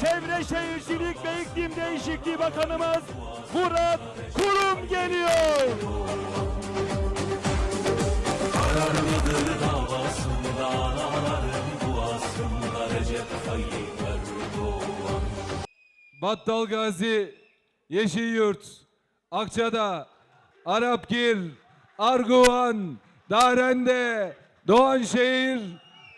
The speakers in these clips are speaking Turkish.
Çevre Şehircilik ve İklim Değişikliği Bakanımız Murat Kurum geliyor. Kararlıdır davasında anaların duasında Recep Tayyip Erdoğan Battal Gazi, Yeşilyurt, Akçada, Arapgir, Arguvan, Darende, Doğanşehir,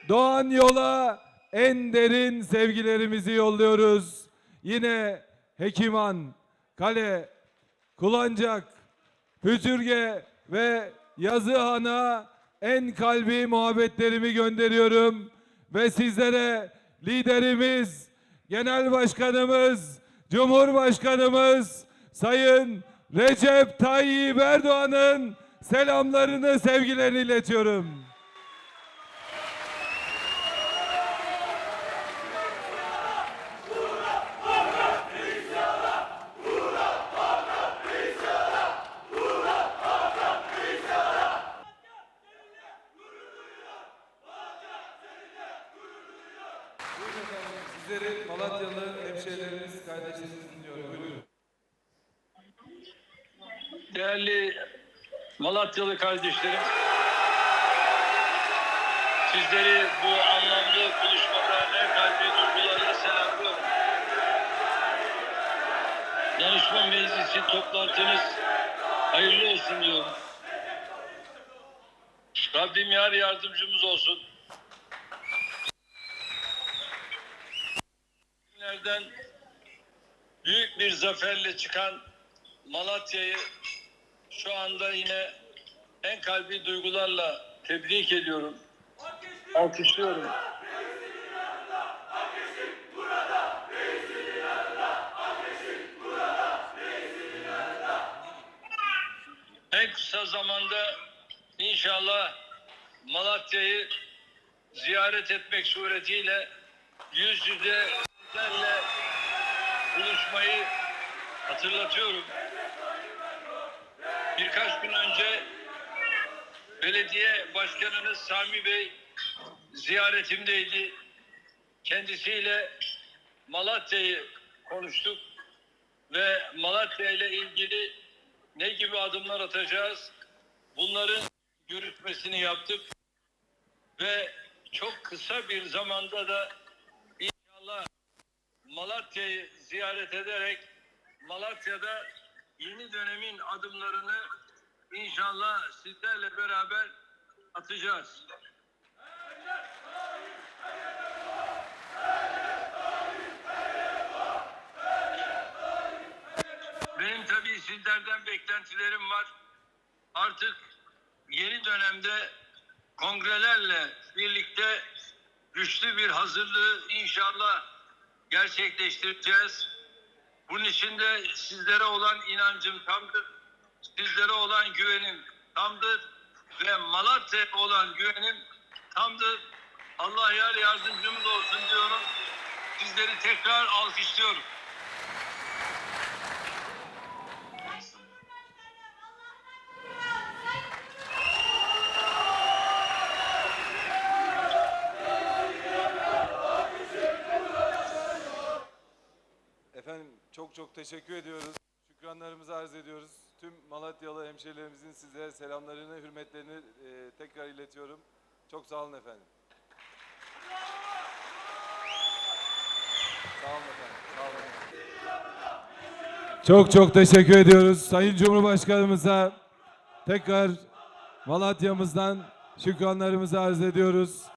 Doğan Yola en derin sevgilerimizi yolluyoruz. Yine Hekiman, Kale, Kulancak, Pütürge ve Yazıhan'a en kalbi muhabbetlerimi gönderiyorum. Ve sizlere liderimiz, genel başkanımız, cumhurbaşkanımız Sayın Recep Tayyip Erdoğan'ın selamlarını, sevgilerini iletiyorum. Sizleri Malatyalı hemşehrileriniz, kardeşleriniz dinliyor. Buyurun. Değerli Malatyalı kardeşlerim, sizleri bu anlamlı buluşmada en kalbi duygularla selamlıyorum. Danışma meclisi toplantınız hayırlı olsun diyorum. Rabbim yar yardımcımız olsun. Günlerden büyük bir zaferle çıkan Malatya'yı şu anda yine en kalbi duygularla tebrik ediyorum. Alkışlıyorum. En kısa zamanda inşallah Malatya'yı ziyaret etmek suretiyle yüz yüze sizlerle buluşmayı hatırlatıyorum. Birkaç gün önce belediye başkanınız Sami Bey ziyaretimdeydi. Kendisiyle Malatya'yı konuştuk ve Malatya ile ilgili ne gibi adımlar atacağız? Bunların görüşmesini yaptık ve çok kısa bir zamanda da inşallah Malatya'yı ziyaret ederek Malatya'da yeni dönemin adımlarını inşallah sizlerle beraber atacağız. Benim tabii sizlerden beklentilerim var. Artık yeni dönemde kongrelerle birlikte güçlü bir hazırlığı inşallah gerçekleştireceğiz. Bunun için de sizlere olan inancım tamdır. Sizlere olan güvenim tamdır. Ve Malatya'ya olan güvenim tamdır. Allah yar yardımcımız olsun diyorum. Sizleri tekrar alkışlıyorum. Çok çok teşekkür ediyoruz. Şükranlarımızı arz ediyoruz. Tüm Malatyalı hemşehrilerimizin size selamlarını, hürmetlerini e, tekrar iletiyorum. Çok sağ olun efendim. Sağ olun efendim. Sağ olun. Çok çok teşekkür ediyoruz. Sayın Cumhurbaşkanımıza tekrar Malatya'mızdan şükranlarımızı arz ediyoruz.